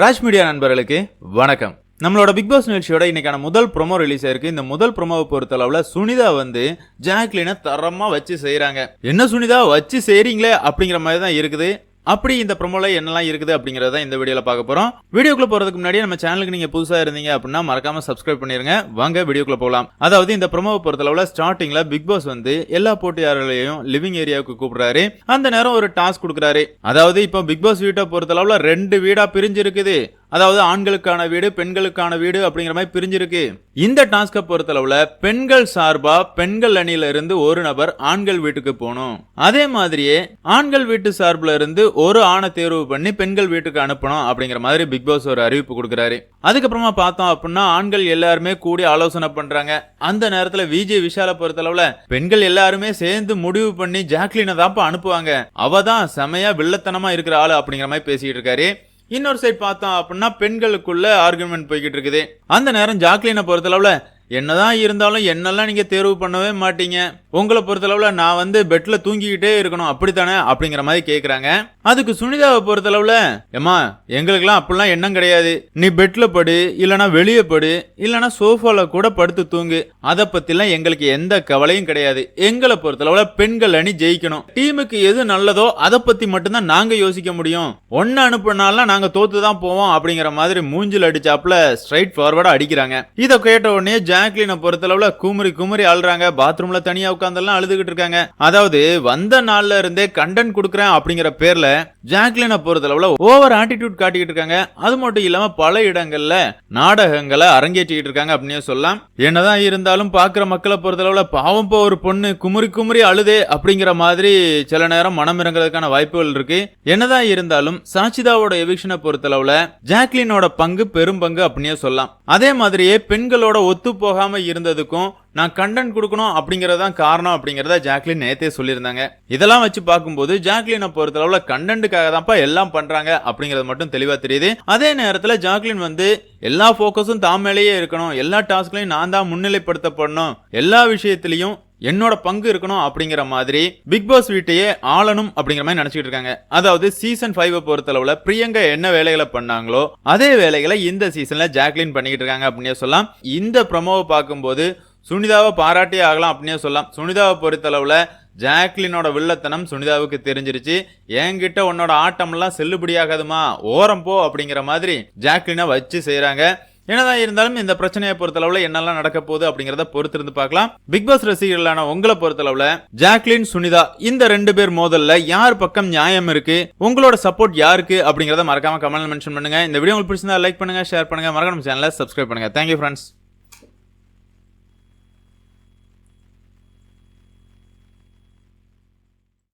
Raj media நண்பர்களுக்கு வணக்கம். நம்மளோட பிக் பாஸ் நிகழ்ச்சியோட இன்னைக்கான முதல் ப்ரோமோ ரிலீஸ் ஆயிருக்கு இந்த முதல் ப்ரொமோவை பொறுத்தளவுல சுனிதா வந்து ஜாக்லினை தரமா வச்சு செய்கிறாங்க என்ன சுனிதா? வச்சு செய்றீங்களே அப்படிங்கிற மாதிரி தான் இருக்குது. அப்படி இந்த ப்ரொமோல என்னெல்லாம் இருக்குது அப்படிங்கறத இந்த வீடியோல பார்க்க போறோம். வீடியோக்குள்ள போறதுக்கு முன்னாடி நம்ம சேனலுக்கு நீங்க புதுசா இருந்தீங்க அப்படின்னா மறக்காம சப்ஸ்கிரைப் பண்ணிருங்க. வாங்க வீடியோக்குள்ள போகலாம். அதாவது இந்த ப்ரோமோவை பொறுத்தளவுல ஸ்டார்டிங்ல பிக் பாஸ் வந்து எல்லா போட்டியாளர்களையும் லிவிங் ஏரியாவுக்கு கூப்பிடுறாரு. அந்த நேரம் ஒரு டாஸ்க் கொடுக்குறாரு. அதாவது இப்போ பிக் பாஸ் வீட்டை பொறுத்தளவுல ரெண்டு வீடா பிரிஞ்சு இருக்குது அதாவது ஆண்களுக்கான வீடு பெண்களுக்கான வீடு அப்படிங்கிற மாதிரி பிரிஞ்சிருக்கு. இந்த டாஸ்கை பொறுத்தளவுல பெண்கள் சார்பா பெண்கள் அணியில இருந்து ஒரு நபர் ஆண்கள் வீட்டுக்கு போகணும். அதே மாதிரியே ஆண்கள் வீட்டு சார்பில் இருந்து ஒரு ஆணை தேர்வு பண்ணி பெண்கள் வீட்டுக்கு அனுப்பணும் அப்படிங்கிற மாதிரி பிக் பாஸ் ஒரு அறிவிப்பு கொடுக்குறாரு. அதுக்கப்புறமா பார்த்தோம் அப்படின்னா ஆண்கள் எல்லாருமே கூடி ஆலோசனை பண்றாங்க. அந்த நேரத்துல விஜய் விஷால பொறுத்தளவுல பெண்கள் எல்லாருமே சேர்ந்து முடிவு பண்ணி ஜாக்லினை தான்ப்பா அனுப்புவாங்க. அவ தான் செமையா வில்லத்தனமா இருக்கிற ஆளு அப்படிங்கிற மாதிரி பேசிட்டு இருக்காரு. இன்னொரு சைட் பார்த்தோம் அப்படின்னா பெண்களுக்குள்ள ஆர்குமெண்ட் போய்கிட்டு இருக்குது. அந்த நேரம் ஜாக்லினை பொறுத்தளவில் என்னதான் இருந்தாலும் என்னெல்லாம் நீங்க தேர்வு பண்ணவே மாட்டீங்க உங்களை பொறுத்தளவுல நான் வந்து பெட்ல தூங்கிக்கிட்டே இருக்கணும் அப்படித்தானே அப்படிங்கிற மாதிரி கேக்குறாங்க. அதுக்கு சுனிதாவை பொறுத்தளவுல ஏமா எங்களுக்கெல்லாம் அப்படிலாம் எண்ணம் கிடையாது. நீ பெட்ல படு இல்லனா வெளியே படு இல்லனா சோஃபால கூட படுத்து தூங்கு. அதை பத்திலாம் எங்களுக்கு எந்த கவலையும் கிடையாது. எங்களை பொறுத்தளவுல பெண்கள் அணி ஜெயிக்கணும். டீமுக்கு எது நல்லதோ அதை பத்தி மட்டும்தான் நாங்க யோசிக்க முடியும். ஒன்னு அனுப்புனாலாம் நாங்க தோத்து தான் போவோம் அப்படிங்கிற மாதிரி மூஞ்சில் அடிச்சாப்ல ஸ்ட்ரைட் ஃபார்வர்டா அடிக்கிறாங்க. இதை கேட்ட உடனே ஜாக்லினை பொறுத்தளவுல குமரி குமரி அழுறாங்க பாத்ரூம்ல தனியா உட்காந்தெல்லாம் அழுதுகிட்டு இருக்காங்க. அதாவது வந்த நாள்ல இருந்தே கண்டென்ட் கொடுக்குறேன் அப்படிங்கிற பேர்ல ஜாக்லினை பொறுத்தளவுல ஓவர் ஆட்டிடியூட் காட்டிக்கிட்டு இருக்காங்க. அது மட்டும் இல்லாம பல இடங்கள்ல நாடகங்களை அரங்கேற்றிக்கிட்டு இருக்காங்க அப்படின்னு சொல்லலாம். என்னதான் இருந்தாலும் பாக்குற மக்களை பொறுத்தளவுல பாவம் போ ஒரு பொண்ணு குமரி குமரி அழுதே அப்படிங்கிற மாதிரி சில நேரம் மனம் இறங்குறதுக்கான வாய்ப்புகள் இருக்கு. என்னதான் இருந்தாலும் சாச்சிதாவோட எவிக்ஷனை பொறுத்தளவுல ஜாக்லினோட பங்கு பெரும் பங்கு அப்படின்னே சொல்லலாம். அதே மாதிரியே பெண்களோட ஒத்து போகாமல் இருந்ததுக்கும் நான் கண்டென்ட் கொடுக்கணும் அப்படிங்கிறதான் காரணம் அப்படிங்கிறத ஜாக்லின் நேத்தே சொல்லியிருந்தாங்க. இதெல்லாம் வச்சு பார்க்கும்போது ஜாக்லினை பொறுத்தளவில் கண்டென்ட்டுக்காக தான்ப்பா எல்லாம் பண்ணுறாங்க அப்படிங்கறது மட்டும் தெளிவாக தெரியுது. அதே நேரத்தில் ஜாக்லின் வந்து எல்லா ஃபோக்கஸும் தாம் மேலேயே இருக்கணும் எல்லா டாஸ்க்லையும் நான் தான் முன்னிலைப்படுத்தப்படணும் எல்லா விஷயத்திலையும் என்னோட பங்கு இருக்கணும் அப்படிங்கிற மாதிரி பிக் பாஸ் வீட்டையே ஆளணும் அப்படிங்கிற மாதிரி நினைச்சிட்டு இருக்காங்க. அதாவது சீசன் ஃபைவ் பொறுத்தளவுல பிரியங்கா என்ன வேலைகளை பண்ணாங்களோ அதே வேலைகளை இந்த சீசன்ல ஜாக்லின் பண்ணிக்கிட்டு இருக்காங்க அப்படின்னே சொல்லலாம். இந்த ப்ரமோவை பார்க்கும்போது சுனிதாவை பாராட்டியே ஆகலாம் அப்படின்னே சொல்லலாம். சுனிதாவை பொறுத்தளவுல ஜாக்லினோட வில்லத்தனம் சுனிதாவுக்கு தெரிஞ்சிருச்சு. என்கிட்ட உன்னோட ஆட்டம்லாம் செல்லுபடியாகாதுமா ஓரம் போ அப்படிங்கிற மாதிரி ஜாக்லினை வச்சு செய்கிறாங்க என்னதான் இருந்தாலும் இந்த பிரச்சனையை பொறுத்தளவுல என்னெல்லாம் நடக்க போகுது அப்படிங்கறத பொறுத்திருந்து பார்க்கலாம். பிக் பாஸ் ரசிகர்களான உங்களை பொறுத்தளவுல ஜாக்லின் சுனிதா இந்த ரெண்டு பேர் மோதல்ல யார் பக்கம் நியாயம் இருக்கு? உங்களோட சப்போர்ட் யாருக்கு அப்படிங்கறத மறக்காம கமெண்ட் மென்ஷன் பண்ணுங்க. இந்த வீடியோ உங்களுக்கு பிடிச்சிருந்தா லைக் பண்ணுங்க ஷேர் பண்ணுங்க. மறக்காம சேனலை சப்ஸ்கிரைப் பண்ணுங்க. Thank you friends